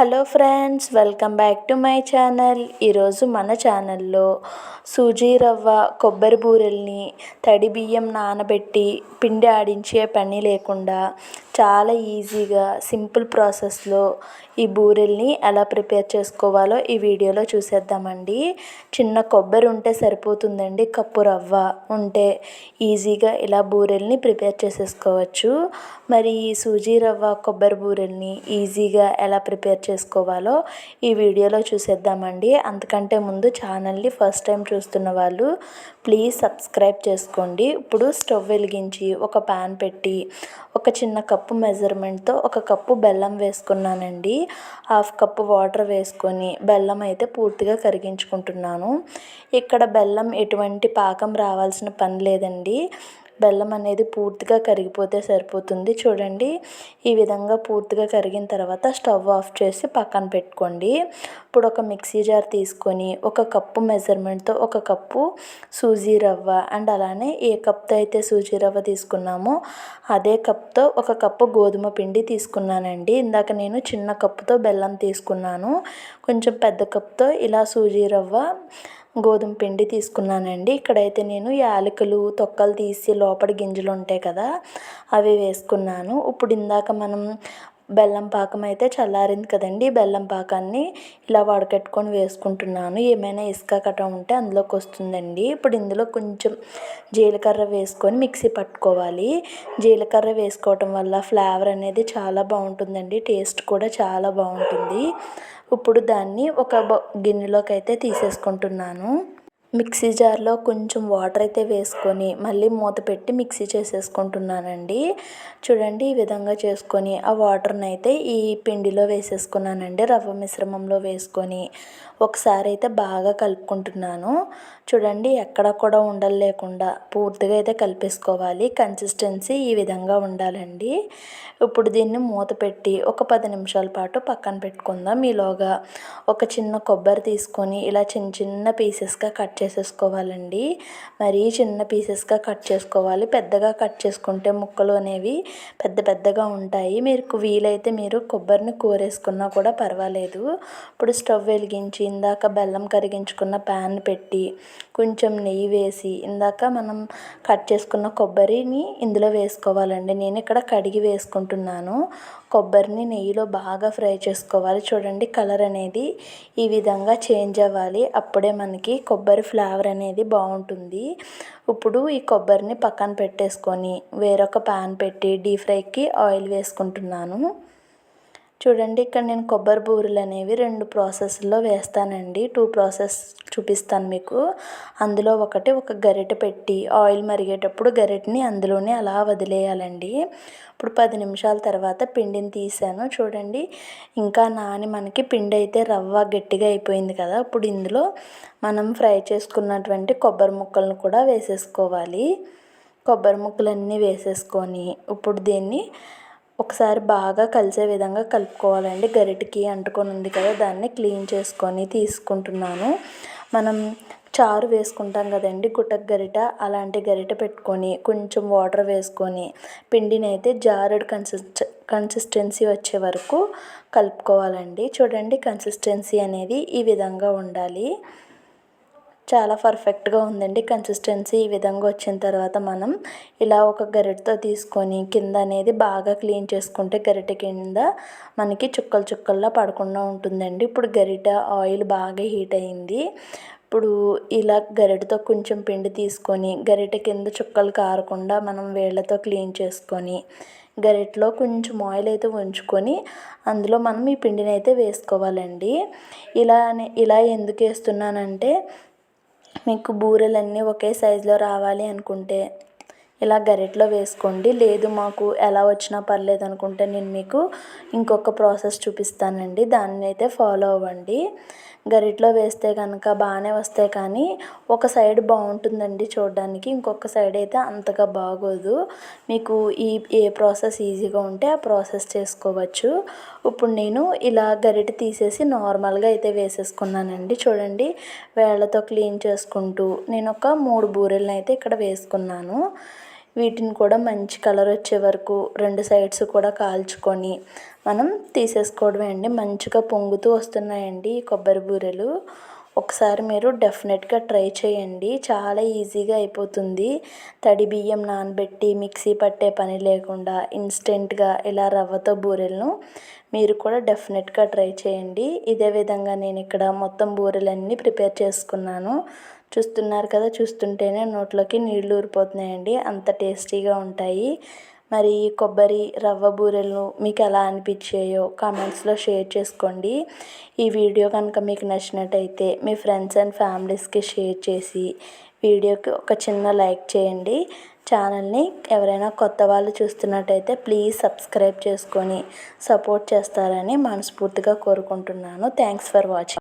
Hello friends welcome back to my channel. ఈరోజు మన ఛానల్లో సూజీ రవ్వ కొబ్బరి బూరెల్ని తడి బియ్యం నానబెట్టి పిండి ఆడించే పని లేకుండా చాలా ఈజీగా సింపుల్ ప్రాసెస్లో ఈ బూరెల్ని ఎలా ప్రిపేర్ చేసుకోవాలో ఈ వీడియోలో చూసేద్దామండి. చిన్న కొబ్బరి ఉంటే సరిపోతుందండి కప్పు రవ్వ ఉంటే ఈజీగా ఇలా బూరెల్ని ప్రిపేర్ చేసేసుకోవచ్చు. మరి ఈ సూజీ రవ్వ కొబ్బరి బూరెల్ని ఈజీగా ఎలా ప్రిపేర్ చేసుకోవాలో ఈ వీడియోలో చూసేద్దామండి. అంతకంటే ముందు ఛానల్ని ఫస్ట్ టైం చూస్తున్న వాళ్ళు ప్లీజ్ సబ్స్క్రైబ్ చేసుకోండి. ఇప్పుడు స్టవ్ వెలిగించి ఒక ప్యాన్ పెట్టి ఒక చిన్న కప్పు మెజర్మెంట్తో ఒక కప్పు బెల్లం వేసుకున్నానండి. హాఫ్ కప్పు వాటర్ వేసుకొని బెల్లం అయితే పూర్తిగా కరిగించుకుంటున్నాను. ఇక్కడ బెల్లం ఎటువంటి పాకం రావాల్సిన పని లేదండి. బెల్లం అనేది పూర్తిగా కరిగిపోతే సరిపోతుంది. చూడండి ఈ విధంగా పూర్తిగా కరిగిన తర్వాత స్టవ్ ఆఫ్ చేసి పక్కన పెట్టుకోండి. ఇప్పుడు ఒక మిక్సీ జార్ తీసుకొని ఒక కప్పు మెజర్మెంట్తో ఒక కప్పు సూజీ రవ్వ అండ్ అలానే ఏ కప్తో అయితే సూజీ రవ్వ తీసుకున్నామో అదే కప్తో ఒక కప్పు గోధుమ పిండి తీసుకున్నానండి. ఇందాక నేను చిన్న కప్పుతో బెల్లం తీసుకున్నాను. కొంచెం పెద్ద కప్తో ఇలా సూజీ రవ్వ గోధుమ పిండి తీసుకున్నానండి. ఇక్కడైతే నేను యాలకులు తొక్కలు తీసి లోపల గింజలు ఉంటాయి కదా అవి వేసుకున్నాను. ఇప్పుడు ఇందాక మనం బెల్లం పాకం అయితే చల్లారింది కదండి. బెల్లం పాకాన్ని ఇలా వడకట్టుకొని వేసుకుంటున్నాను. ఏమైనా ఇసుక కట్ట ఉంటే అందులోకి వస్తుందండి. ఇప్పుడు ఇందులో కొంచెం జీలకర్ర వేసుకొని మిక్సీ పట్టుకోవాలి. జీలకర్ర వేసుకోవటం వల్ల ఫ్లేవర్ అనేది చాలా బాగుంటుందండి. టేస్ట్ కూడా చాలా బాగుంటుంది. ఇప్పుడు దాన్ని ఒక గిన్నెలోకి అయితే తీసేసుకుంటున్నాను. మిక్సీ జార్లో కొంచెం వాటర్ అయితే వేసుకొని మళ్ళీ మూత పెట్టి మిక్సీ చేసేసుకుంటున్నానండి. చూడండి ఈ విధంగా చేసుకొని ఆ వాటర్ని అయితే ఈ పిండిలో వేసేసుకున్నానండి. రవ్వ మిశ్రమంలో వేసుకొని ఒకసారి అయితే బాగా కలుపుకుంటున్నాను. చూడండి ఎక్కడ కూడా ఉండలు లేకుండా పూర్తిగా అయితే కలిపేసుకోవాలి. కన్సిస్టెన్సీ ఈ విధంగా ఉండాలండి. ఇప్పుడు దీన్ని మూత పెట్టి ఒక పది నిమిషాల పాటు పక్కన పెట్టుకుందాం. ఈలోగా ఒక చిన్న కొబ్బరి తీసుకొని ఇలా చిన్న చిన్న పీసెస్గా కట్ చేసేసుకోవాలండి. మరీ చిన్న పీసెస్గా కట్ చేసుకోవాలి. పెద్దగా కట్ చేసుకుంటే ముక్కలు అనేవి పెద్ద పెద్దగా ఉంటాయి. మీరు వీలైతే మీరు కొబ్బరిని కూరేసుకున్నా కూడా పర్వాలేదు. ఇప్పుడు స్టవ్ వెలిగించి ఇందాక బెల్లం కరిగించుకున్న ప్యాన్ పెట్టి కొంచెం నెయ్యి వేసి ఇందాక మనం కట్ చేసుకున్న కొబ్బరిని ఇందులో వేసుకోవాలండి. నేను ఇక్కడ కడిగి వేసుకుంటున్నాను. కొబ్బరిని నెయ్యిలో బాగా ఫ్రై చేసుకోవాలి. చూడండి కలర్ అనేది ఈ విధంగా చేంజ్ అవ్వాలి. అప్పుడే మనకి కొబ్బరి ఫ్లేవర్ అనేది బాగుంటుంది. ఇప్పుడు ఈ కొబ్బరిని పక్కన పెట్టేసుకొని వేరొక ప్యాన్ పెట్టి డీప్ ఫ్రైకి ఆయిల్ వేసుకుంటున్నాను. చూడండి ఇక్కడ నేను కొబ్బరి బూరెలు అనేవి రెండు ప్రాసెస్లో వేస్తానండి. టూ ప్రాసెస్ చూపిస్తాను మీకు. అందులో ఒకటి ఒక గరిటె పెట్టి ఆయిల్ మరిగేటప్పుడు గరిటెని అందులోనే అలా వదిలేయాలండి. ఇప్పుడు పది నిమిషాల తర్వాత పిండిని తీసాను. చూడండి ఇంకా నాని మనకి పిండి అయితే రవ్వ గట్టిగా అయిపోయింది కదా. ఇప్పుడు ఇందులో మనం ఫ్రై చేసుకున్నటువంటి కొబ్బరి ముక్కలను కూడా వేసేసుకోవాలి. కొబ్బరి ముక్కలన్నీ వేసేసుకొని ఇప్పుడు దీన్ని ఒకసారి బాగా కలిసే విధంగా కలుపుకోవాలండి. గరిటకి అంటుకొని ఉంది కదా దాన్ని క్లీన్ చేసుకొని తీసుకుంటున్నాను. మనం చారు వేసుకుంటాం కదండి గుటక్ గరిట అలాంటి గరిట పెట్టుకొని కొంచెం వాటర్ వేసుకొని పిండిని అయితే జారుడు కన్సిస్ట కన్సిస్టెన్సీ వచ్చే వరకు కలుపుకోవాలండి. చూడండి కన్సిస్టెన్సీ అనేది ఈ విధంగా ఉండాలి. చాలా పర్ఫెక్ట్గా ఉందండి. కన్సిస్టెన్సీ ఈ విధంగా వచ్చిన తర్వాత మనం ఇలా ఒక గరిటతో తీసుకొని కింద అనేది బాగా క్లీన్ చేసుకుంటే గరిట కింద మనకి చుక్కలు చుక్కల్లా పడకుండా ఉంటుందండి. ఇప్పుడు గరిట ఆయిల్ బాగా హీట్ అయింది. ఇప్పుడు ఇలా గరిటతో కొంచెం పిండి తీసుకొని గరిట కింద చుక్కలు కారకుండా మనం వేళ్ళతో క్లీన్ చేసుకొని గరిటలో కొంచెం ఆయిల్ అయితే ఉంచుకొని అందులో మనం ఈ పిండిని అయితే వేసుకోవాలండి. ఇలా ఇలా ఎందుకు వేస్తున్నానంటే మీకు బూరెలన్నీ ఒకే సైజులో రావాలి అనుకుంటే ఇలా గరిటలో వేసుకోండి. లేదు మాకు ఎలా వచ్చినా పర్లేదు అనుకుంటే నేను మీకు ఇంకొక ప్రాసెస్ చూపిస్తానండి. దాన్ని అయితే ఫాలో అవ్వండి. గరిటలో వేస్తే కనుక బాగానే వస్తాయి కానీ ఒక సైడ్ బాగుంటుందండి చూడడానికి. ఇంకొక సైడ్ అయితే అంతగా బాగోదు. మీకు ఈ ఏ ప్రాసెస్ ఈజీగా ఉంటే ఆ ప్రాసెస్ చేసుకోవచ్చు. ఇప్పుడు నేను ఇలా గరిటె తీసేసి నార్మల్గా అయితే వేసేసుకున్నానండి. చూడండి వేళ్ళతో క్లీన్ చేసుకుంటూ నేను ఒక మూడు బూరెలను అయితే ఇక్కడ వేసుకున్నాను. వీటిని కూడా మంచి కలర్ వచ్చే వరకు రెండు సైడ్స్ కూడా కాల్చుకొని మనం తీసేసుకోవడమే అండి. మంచిగా పొంగుతూ వస్తున్నాయండి ఈ కొబ్బరి బూరెలు. ఒకసారి మీరు డెఫినెట్గా ట్రై చేయండి. చాలా ఈజీగా అయిపోతుంది. తడి బియ్యం నానబెట్టి మిక్సీ పట్టే పని లేకుండా ఇన్స్టెంట్గా ఇలా రవ్వతో బూరెలను మీరు కూడా డెఫినెట్గా ట్రై చేయండి. ఇదే విధంగా నేను ఇక్కడ మొత్తం బూరెలన్నీ ప్రిపేర్ చేసుకున్నాను. చూస్తున్నారు కదా చూస్తుంటేనే నోట్లోకి నీళ్ళు ఊరిపోతున్నాయండి. అంత టేస్టీగా ఉంటాయి. మరి ఈ కొబ్బరి రవ్వ బూరెలు మీకు ఎలా అనిపించాయో కామెంట్స్లో షేర్ చేసుకోండి. ఈ వీడియో కనుక మీకు నచ్చినట్టయితే మీ ఫ్రెండ్స్ అండ్ ఫ్యామిలీస్కి షేర్ చేసి వీడియోకి ఒక చిన్న లైక్ చేయండి. ఛానల్ని ఎవరైనా కొత్త వాళ్ళు చూస్తున్నట్టయితే ప్లీజ్ సబ్స్క్రైబ్ చేసుకొని సపోర్ట్ చేస్తారని మనస్ఫూర్తిగా కోరుకుంటున్నాను. Thanks for watching.